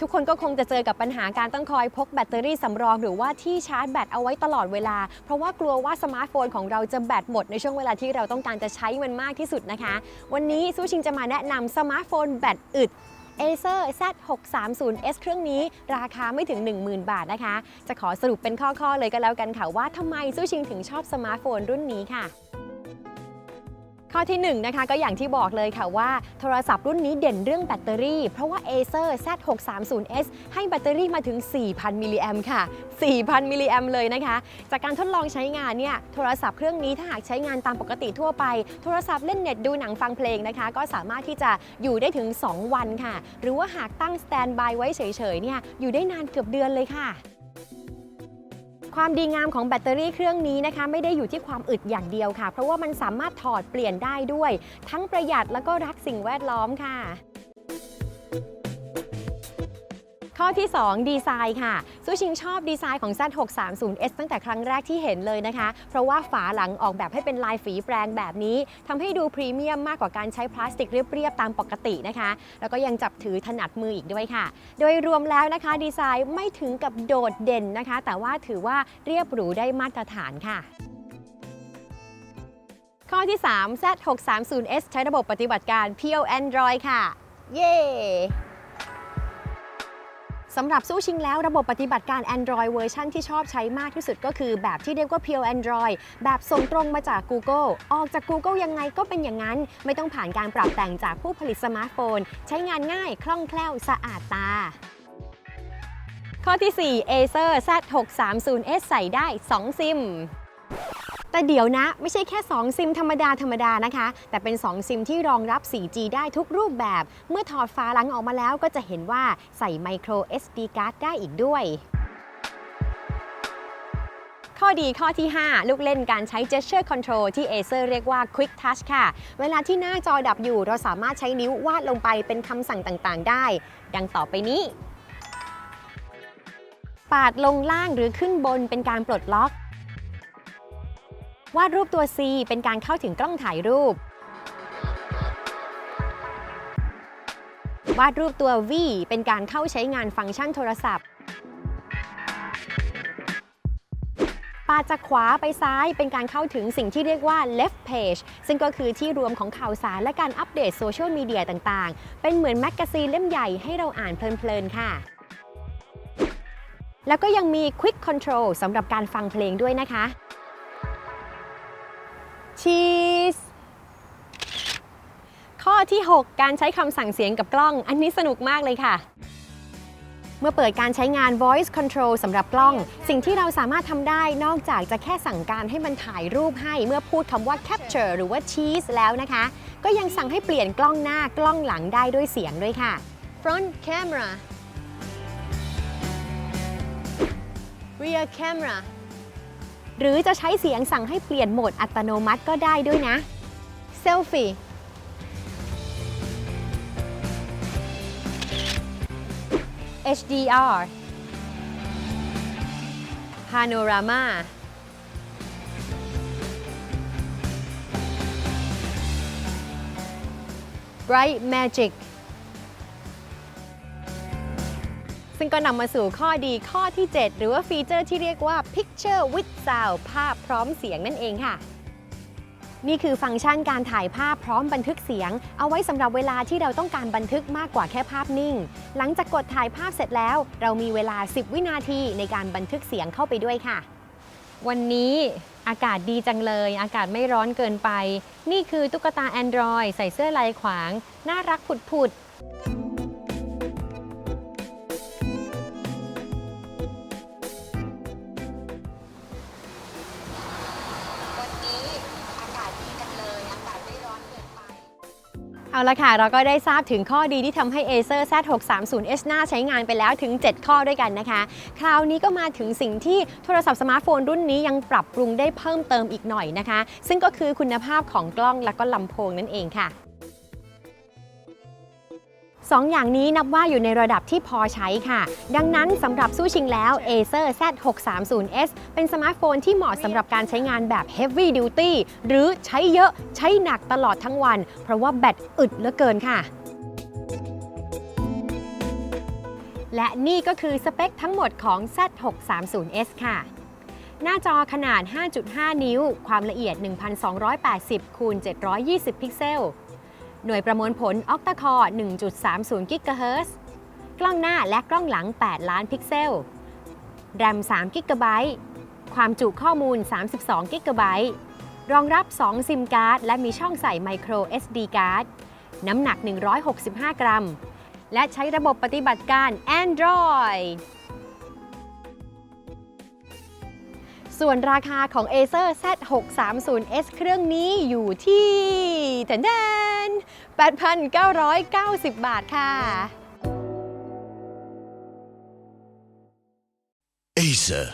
ทุกคนก็คงจะเจอกับปัญหาการต้องคอยพกแบตเตอรี่สำรอง หรือว่าที่ชาร์จแบตเอาไว้ตลอดเวลา เพราะว่ากลัวว่าสมาร์ทโฟนของเราจะแบตหมดในช่วงเวลาที่เราต้องการจะใช้มันมากที่สุดนะคะ วันนี้ซูชิงจะมาแนะนำสมาร์ทโฟนแบตอึด Acer Z630S เครื่องนี้ราคาไม่ถึง 10,000 บาทนะคะ จะขอสรุปเป็นข้อๆเลยก็แล้วกันค่ะว่าทำไมซูชิงถึงชอบสมาร์ทโฟนรุ่นนี้ค่ะ ข้อที่1นะคะก็อย่างที่บอกเลยค่ะว่า โทรศัพท์รุ่นนี้เด่นเรื่องแบตเตอรี่ เพราะว่า Acer Z630S ให้แบตเตอรี่มาถึง 4,000 มิลลิแอมค่ะ 4,000 มิลลิแอมเลยนะคะ จากการทดลองใช้งานเนี่ยโทรศัพท์เครื่องนี้ถ้าหากใช้งานตามปกติทั่วไป โทรศัพท์เล่นเน็ตดูหนังฟังเพลงนะคะ ก็สามารถที่จะอยู่ได้ถึง 2 วันค่ะ หรือว่าหากตั้งสแตนบายไว้เฉยๆเนี่ยอยู่ได้นานเกือบเดือนเลยค่ะ ความดีงามของแบตเตอรี่เครื่องนี้นะคะ ไม่ได้อยู่ที่ความอึดอย่างเดียวค่ะ เพราะว่ามันสามารถถอดเปลี่ยนได้ด้วย ทั้งประหยัดแล้วก็รักสิ่งแวดล้อมค่ะ ข้อที่ 2 ดีไซน์ค่ะซูชิงชอบดีไซน์ของ Z630S ตั้งแต่ครั้งแรกที่เห็นเลยนะคะ เพราะว่าฝาหลังออกแบบให้เป็นลายฝีแปรงแบบนี้ทำให้ดูพรีเมียมมากกว่าการใช้พลาสติกเรียบๆตามปกตินะคะ แล้วก็ยังจับถือถนัดมืออีกด้วยค่ะ โดยรวมแล้วนะคะดีไซน์ไม่ถึงกับโดดเด่นนะคะ แต่ว่าถือว่าเรียบหรูได้มาตรฐานค่ะข้อที่ 3 Z630S ใช้ระบบปฏิบัติการ Pure Android ค่ะ เย้ สำหรับสู้ชิงแล้วระบบปฏิบัติการ Android เวอร์ชันที่ชอบใช้มากที่สุดก็คือแบบที่เรียกว่า Pure Android แบบส่งตรงมาจาก Google ออกจาก Google ยังไงก็เป็นอย่างนั้น ไม่ต้องผ่านการปรับแต่งจากผู้ผลิตสมาร์ทโฟน ใช้งานง่าย คล่องแคล่ว สะอาดตา ข้อที่ 4 Acer Z630S ใส่ได้ 2 ซิม แต่เดี๋ยวนะ ไม่ใช่แค่ 2 ซิมธรรมดาธรรมดานะคะ แต่เป็น 2 ซิมที่รองรับ 4G ได้ทุกรูปแบบ เมื่อถอดฝาหลังออกมาแล้วก็จะเห็นว่าใส่ micro SD card ได้อีกด้วยข้อดีข้อที่ 5 ลูกเล่นการใช้ gesture control ที่ Acer เรียกว่า quick touch ค่ะ เวลาที่หน้าจอดับอยู่ เราสามารถใช้นิ้ววาดลงไปเป็นคำสั่งต่างๆ ได้ ดังต่อไปนี้ ปาดลงล่างหรือขึ้นบนเป็นการปลดล็อก วาดรูปตัว C เป็นการเข้าถึงกล้องถ่ายรูป วาดรูปตัว V เป็นการเข้าใช้งานฟังก์ชันโทรศัพท์ ปาจากขวาไปซ้ายเป็นการเข้าถึงสิ่งที่เรียกว่า left page ซึ่งก็คือที่รวมของข่าวสารและการอัปเดตโซเชียลมีเดียต่างๆ เป็นเหมือนแมกกาซีนเล่มใหญ่ให้เราอ่านเพลินๆ ค่ะแล้วก็ยังมี quick control สำหรับการฟังเพลงด้วยนะคะ ชีสข้อที่ 6 การใช้คำสั่งเสียงกับกล้อง อันนี้สนุกมากเลยค่ะ เมื่อเปิดการใช้งาน voice control สำหรับกล้อง สิ่งที่เราสามารถทำได้นอกจากจะแค่สั่งการให้มันถ่ายรูปให้เมื่อพูดคำว่า capture หรือว่า cheese แล้วนะคะ ก็ยังสั่งให้เปลี่ยนกล้องหน้ากล้องหลังได้ด้วยเสียงด้วยค่ะ front camera rear camera หรือจะใช้เสียงสั่งให้เปลี่ยนโหมดอัตโนมัติก็ได้ด้วยนะ Selfie HDR Panorama Bright Magic ซึ่งก็นำมาสู่ข้อดีข้อที่ 7 หรือว่าฟีเจอร์ที่เรียกว่า Picture with Sound ภาพพร้อมเสียงนั่นเองค่ะ นี่คือฟังก์ชันการถ่ายภาพพร้อมบันทึกเสียง เอาไว้สำหรับเวลาที่เราต้องการบันทึกมากกว่าแค่ภาพนิ่ง หลังจากกดถ่ายภาพเสร็จแล้ว เรามีเวลา 10 วินาทีในการบันทึกเสียงเข้าไปด้วยค่ะ วันนี้อากาศดีจังเลย อากาศไม่ร้อนเกินไป นี่คือตุ๊กตา Android ใส่เสื้อลายขวาง น่ารักผุดๆ เอาละค่ะ เราก็ได้ทราบถึงข้อดีที่ทำให้ Acer Z630H น่าใช้งานไปแล้วถึง 7 ข้อด้วยกันนะคะ คราวนี้ก็มาถึงสิ่งที่โทรศัพท์สมาร์ทโฟนรุ่นนี้ยังปรับปรุงได้เพิ่มเติมอีกหน่อยนะคะ ซึ่งก็คือคุณภาพของกล้องและก็ลำโพงนั่นเองค่ะ สองอย่างนี้นับว่าอยู่ในระดับที่พอใช้ค่ะ ดังนั้นสำหรับสู้ชิงแล้ว Acer Z630S เป็นสมาร์ทโฟนที่เหมาะสำหรับการใช้งานแบบ Heavy Duty หรือใช้เยอะใช้หนักตลอดทั้งวัน เพราะว่าแบตอึดเหลือเกินค่ะและนี่ก็คือสเปคทั้งหมดของ Z630S ค่ะ หน้าจอขนาด 5.5 นิ้ว ความละเอียด 1280คูณ720 พิกเซล หน่วยประมวลผล Octa-Core 1.30 GHz กล้องหน้าและกล้องหลัง 8 ล้านพิกเซล แรม3 g b ความจุข้อมูล 32 g b รองรับ 2 ซิมการ์ด และมีช่องใส่ micro SD card น้ำหนัก 165 กรัม และใช้ระบบปฏิบัติการ Android ส่วนราคาของ Acer Z630S เครื่องนี้อยู่ที่แทนๆ8,990 บาทค่ะ Acer